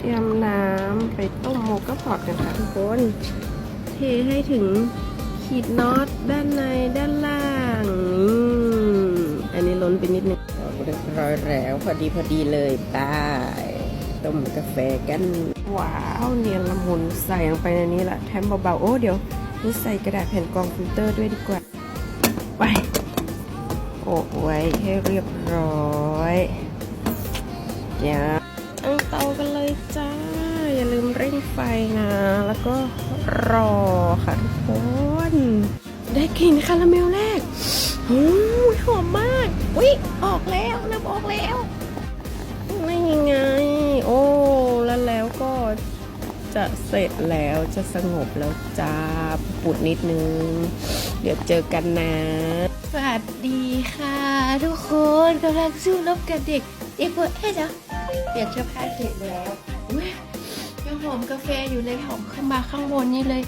เตรียมน้ำไปต้มโมกาพอตกันค่ะทุกคนเทให้ถึงขีดน็อตด้านในด้านล่างอืมอันนี้ล้นไปนิดนึงเรียบร้อยแล้วพอดีพอดีเลยบายต้มกาแฟกันว้าวเนียนละมุนใส่ลงไปในนี้ละแถมเบาๆโอ้เดี๋ยวนี่ใส่กระดาษแผ่นกรองฟิลเตอร์ด้วยดีกว่าไปโอบไว้ให้เรียบร้อยเดี๋ยวตั้งเตากันเลยจ้า อย่าลืมเร่งไฟนะ แล้วก็รอค่ะทุกคน ได้กลิ่นคาราเมลแรกโอ้ยหอมมาก อุ๊ยออกแล้วน้ำออกแล้วไม่ไง โอ้แล้วแล้วก็จะเสร็จแล้วจะสงบแล้วจ้าปุดนิดนึง เดี๋ยวเจอกันนะ สวัสดีค่ะ ทุกคนกำลังสู้รบกับเด็กเด็กเพื่อเอ๊ะจ๊ะ เปลี่ยนเสื้อผ้าเสร็จแล้วอุ๊ยยังหอมกาแฟอยู่เลยหอมขึ้นมาข้างบนนี่เลย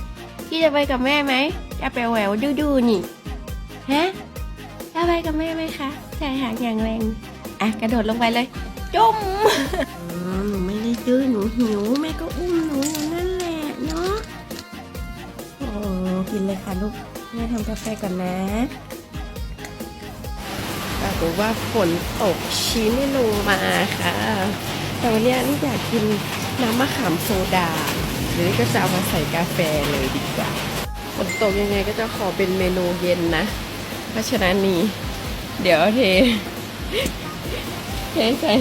พี่จะไปกับแม่ไหมจะไปแหววดูดูๆนี่ฮะจะไปกับแม่ไหมคะใส่หางอย่างแรงอะกระโดดลงไปเลยจุ่มหนูไม่ได้ดื้อหนูหิวแม่ก็อุ้มหนูอยู่นั่นแหละเนาะโอ้กินเลยค่ะลูกแม่ทำกาแฟก่อนนะ รากฏว่าฝนตกชี้ไม่ลงมาค่ะ แต่วันนี้นี่อยากกินน้ำมะขามโซดาเดี๋ยวนี้ก็จะเอามาใส่กาแฟเลยดีกว่าฝนตกยังไงก็จะขอเป็นเมนูเย็นนะ เพราะฉะนั้นนี่เดี๋ยวเทเทใส่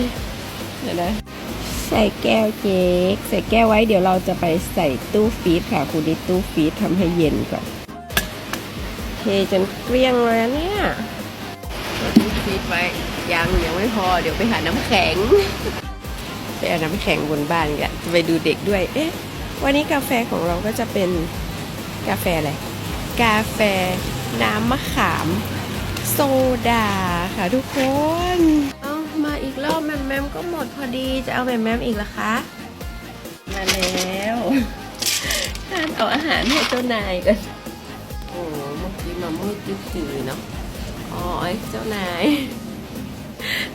เดี๋ยวนะใส่แก้วเจ๊กใส่แก้วไว้เดี๋ยวเราจะไปใส่ตู้ฟีดค่ะ คุณดิตู้ฟีดทำให้เย็นก่อนเทจนเกลี้ยงเลยอะเนี่ย เอาตู้ฟีดไว้ยังยังไม่พอเดี๋ยวไปหาน้ำแข็ง ไปเอาน้ำแข็งบนบ้านกันจะไปดูเด็กด้วย เอ๊ะ วันนี้กาแฟของเราก็จะเป็นกาแฟอะไร กาแฟน้ำมะขาม โซดาค่ะทุกคน เอามาอีกรอบแมมแมมก็หมดพอดีจะเอาแมมแมมอีกเหรอคะ มาแล้วทานเอาอาหารให้เจ้านายกัน โอ้เมื่อกี้มามืดตื้อๆเนาะ อ๋อไอ้เจ้านาย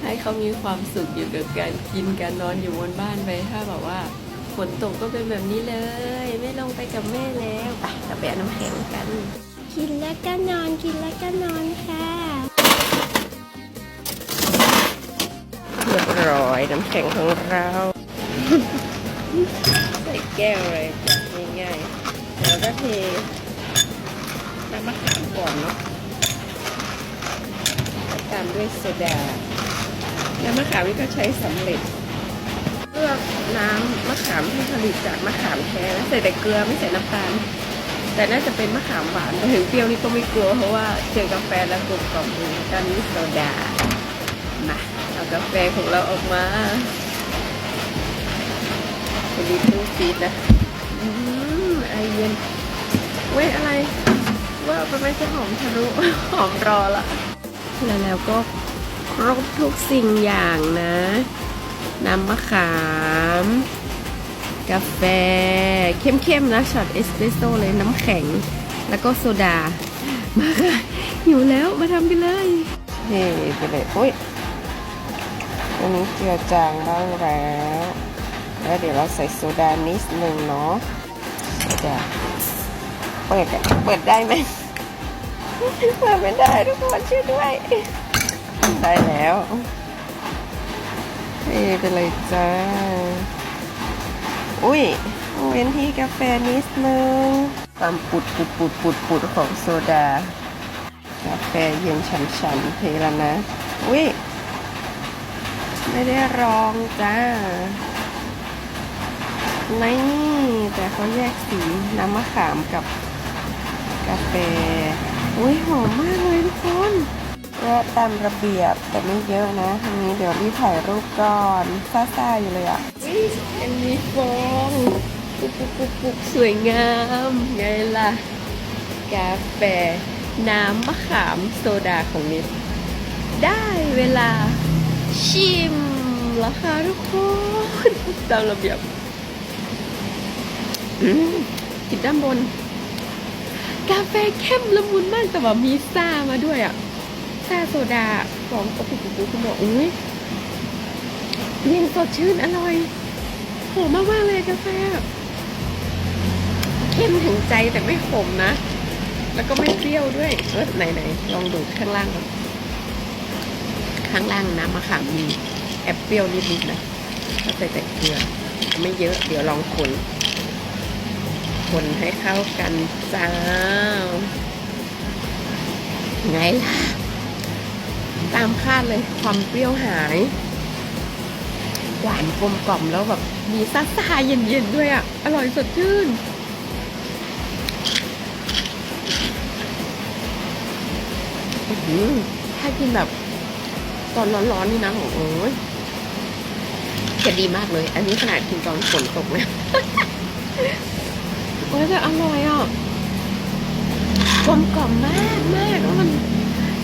ให้เขามีความสุขอยู่กับการกินการนอนอยู่บนบ้านไปถ้าแบบว่าฝนตกก็เป็นแบบนี้เลย ไม่ลงไปกับแม่แล้วไปเราไปเอาน้ำแข็งกัน กินแล้วก็นอนกินแล้วก็นอนค่ะเรียบร้อยน้ำแข็งของเรา ใส่แก้วเลยจ้ะง่ายๆแล้วก็เทน้ำมะขามก่อนเนาะแล้ว ตามด้วยโซดา น้ำมะขามนี่ก็ใช้สำเร็จเลือกน้ำมะขามที่ผลิตจากมะขามแท้ใส่แต่เกลือไม่ใส่น้ำตาล แต่น่าจะเป็นมะขามหวานแต่ถึงเปรี้ยวนี่ก็ไม่กลัวเพราะว่าเจอกาแฟแล้วกลมกล่อมดีตอนนี้โซดา มาเอากาแฟของเราออกมาไปดีตู้ฟีดนะอืมไอเย็นเว้ยอะไร ว่าไปไม่จะหอมทะลุหอมรอละ แล้วแล้วก็ครบทุกสิ่งอย่างนะ น้ำมะขาม กาแฟ เข้มๆนะช็อตเอสเปรสโซ่เลยน้ำแข็ง แล้วก็โซดา มาค่ะหิวแล้วมาทำกันเลยเฮ้ไปเลยโอ้ยอันนี้เจือจางบ้างแล้ว แล้วเดี๋ยวเราใส่โซดานิดนึงเนาะโซดาเปิดเปิดได้ไหม เปิดไม่ได้ทุกคนช่วยด้วย ได้แล้วเฮ้ไปเลยจ้า อุ้ยเว้นที่กาแฟนิดนึงความปุดปุดปุดปุดปุดของโซดา กาแฟเย็นฉันๆเทแล้วนะ อุ้ยไม่ได้รองจ้านี่แต่เขาแยกสีน้ำมะขามกับกาแฟ อุ้ยหอมมากเลยทุกคนก็ตามระเบียบแต่ไม่เยอะนะทีนี้เดี๋ยวรีบถ่ายรูปก่อนซ่าๆอยู่เลยอะยังมีฟองปุ๊บปุ๊บปุ๊บปุ๊บสวยงามไงล่ะ กาแฟ น้ำมะขามโซดาของนิดได้เวลาชิมแล้วค่ะทุกคนตามระเบียบอืมติดด้านบน กาแฟเข้มละมุนมากแต่ว่ามีซ่ามาด้วยอะซ่าโซดาฟองกระปุกกระปุกคุณบอกอุ้ยเย็นสดชื่นอร่อยหอมมากๆเลยกาแฟเข้มถึงใจแต่ไม่ขมนะ แล้วก็ไม่เปรี้ยวด้วยเออไหนไหนลองดูข้างล่างก่อนข้างล่างน้ำมะขามมีแอบเปรี้ยวนิดๆนะก็ใส่แต่เกลือไม่เยอะเดี๋ยวลองคน คนให้เข้ากันจ้าไงล่ะ ตามคาดเลยความเปรี้ยวหาย หวานกลมกล่อมแล้วแบบ มีซ่าซาเย็นๆด้วยอะ อร่อยสดชื่นอื้อหือถ้ากินแบบ ตอนร้อนๆนี่นะโอ้โหจะดีมากเลย อันนี้ขนาดกินตอนฝนตกนะ โอ้ยแต่อร่อยอะกลมกล่อมมากมากแล้วมัน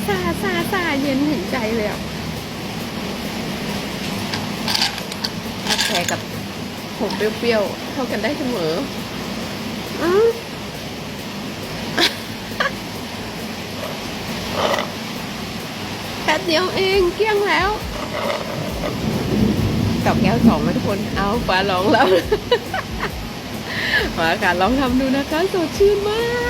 ซาซาซาเย็นถึงใจเลยอะกาแฟกับผมเปรี้ยวๆเข้ากันได้เสมออืมแป๊บเดียวเองเกลี้ยงแล้วกับแก้วสองนะทุกคน เอาฟ้าลองแล้ว มาค่ะลองทำดูนะคะ สดชื่นมาก